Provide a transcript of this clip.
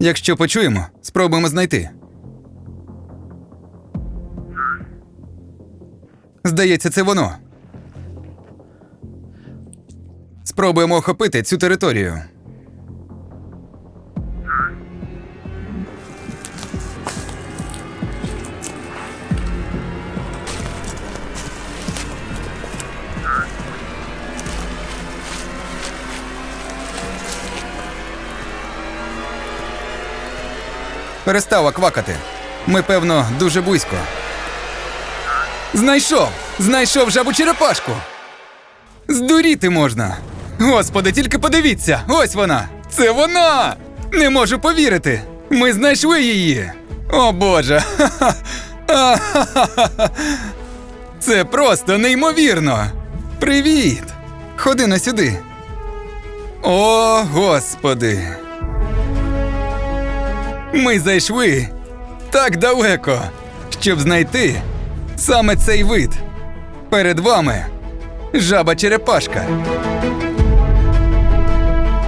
Якщо почуємо, спробуємо знайти. Здається, це воно. Спробуємо охопити цю територію. Перестала квакати. Ми, певно, дуже близько. Знайшов! Знайшов жабу черепашку! Здуріти можна! Господи, тільки подивіться! Ось вона! Це вона! Не можу повірити! Ми знайшли її! О Боже! Це просто неймовірно! Привіт! Ходи на сюди. О, господи! Ми зайшли так далеко, щоб знайти саме цей вид. Перед вами жаба черепашка.